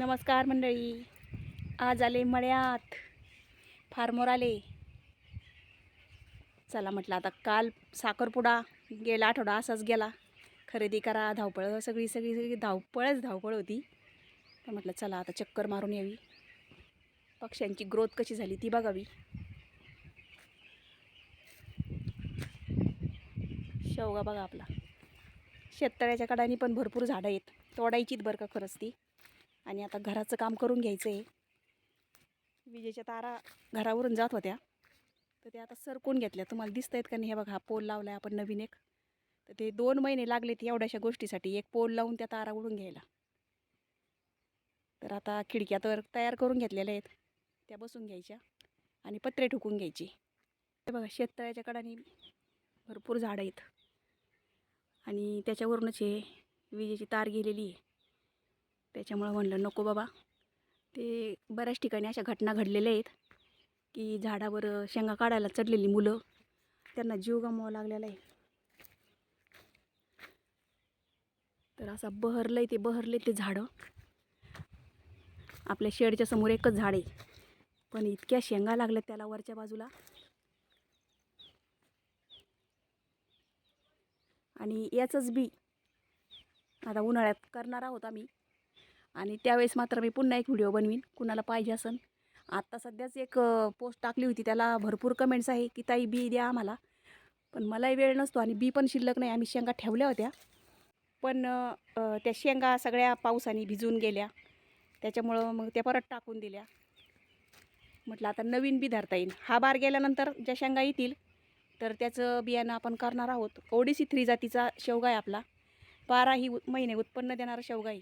नमस्कार मंडळी. आज आले मळ्यात. फार्मोर आले. चला म्हटलं आता काल साखरपुडा गेला आठवडा असाच गेला. खरेदी करा धावपळ सगळी सगळी सगळी धावपळच धावपळ होती. तर म्हटलं चला आता चक्कर मारून यावी. पक्ष्यांची ग्रोथ कशी झाली ती बघावी. शेवगा बघा आपला. शेततळ्याच्या कडाने पण भरपूर झाडं आहेत. तोडायचीत बरं का खरंच ती. आणि आता घराचं काम करून घ्यायचं आहे विजेच्या तारा घरावरून जात होत्या. तर ते आता सरकून घेतल्या? तुम्हाला दिसत आहेत का नाही? हे बघा हा पोल लावला आहे आपण नवीन एक. तर ते दोन महिने लागलेत एवढ्याशा गोष्टीसाठी. एक पोल लावून त्या तारा उडून घ्यायला. तर आता खिडक्या तर तयार करून घेतलेल्या आहेत. त्या बसून घ्यायच्या आणि पत्रे ठुकून घ्यायची. हे बघा शेततळ्याच्या कडाने भरपूर झाडं आहेत. आणि त्याच्यावरूनच हे विजेची तार गेलेली आहे. त्याच्यामुळं म्हणलं नको बाबा. ते बऱ्याच ठिकाणी अशा घटना घडलेल्या आहेत की झाडावर शेंगा काढायला चढलेली मुलं त्यांना जीव गमवावा लागलेला आहे. तर असा बहरलंय ते बहरले ते झाडं. आपल्या शेडच्या समोर एकच झाड आहे. पण इतक्या शेंगा लागल्या त्याला वरच्या बाजूला. आणि याचंच बी आता उन्हाळ्यात करणार आहोत आम्ही. आणि त्यावेळेस मात्र मी पुन्हा एक व्हिडिओ बनवीन कुणाला पाहिजे असेल आत्ता सध्याच एक पोस्ट टाकली होती त्याला भरपूर कमेंट्स आहे की ताई बी द्या आम्हाला. पण मलाही वेळ नसतो आणि बी पण शिल्लक नाही आम्ही शेंगा ठेवल्या होत्या. पण त्या शेंगा सगळ्या पावसाने भिजून गेल्या. त्याच्यामुळं मग त्या परत टाकून दिल्या. म्हटलं आता नवीन बी धरता येईल. हा बार गेल्यानंतर ज्या शेंगा येतील तर त्याचं बियाणं आपण करणार आहोत. ओडीसी थ्री जातीचा शेवगा आहे आपला. बाराही उ- महिने उत्पन्न देणारा शेवगा आहे.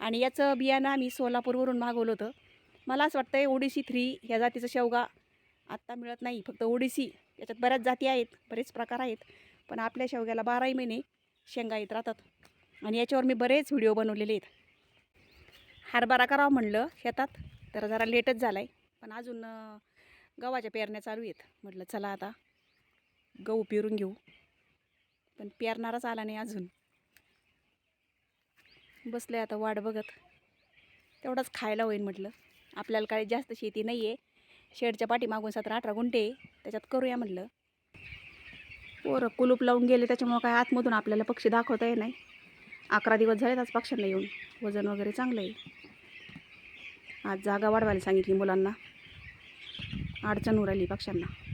आणि याचं बियाणं आम्ही सोलापूरवरून मागवलं होतं. मला असं वाटतं आहे ओडिसी थ्री ह्या जातीचं शेवगा आत्ता मिळत नाही. फक्त ओडिसी याच्यात बऱ्याच जाती आहेत बरेच प्रकार आहेत पण आपल्या शेवग्याला बाराही महिने शेंगा येत राहतात. आणि याच्यावर मी बरेच व्हिडिओ बनवलेले आहेत. हरभरा करावं म्हणलं शेतात तर जरा लेटच झाला आहे पण अजून गव्हाच्या पेरण्या चालू आहेत. म्हटलं चला आता गहू पेरून घेऊ. पण पेरणाराच आला नाही अजून. बसले आता वाट बघत. तेवढाच खायला होईल म्हटलं. आपल्याला काही जास्त शेती नाही आहे शेडच्या पाठीमागून सतरा अठरा गुंठे आहे, त्याच्यात करूया म्हटलं. पोरं कुलूप लावून गेले त्याच्यामुळं काय आतमधून आपल्याला पक्षी दाखवता येत नाही. अकरा दिवस झालेत आज पक्ष्यांना येऊन. वजन वगैरे चांगलं आहे. आज जागा वाढवायला सांगितली मुलांना. अडचण उराली पक्ष्यांना.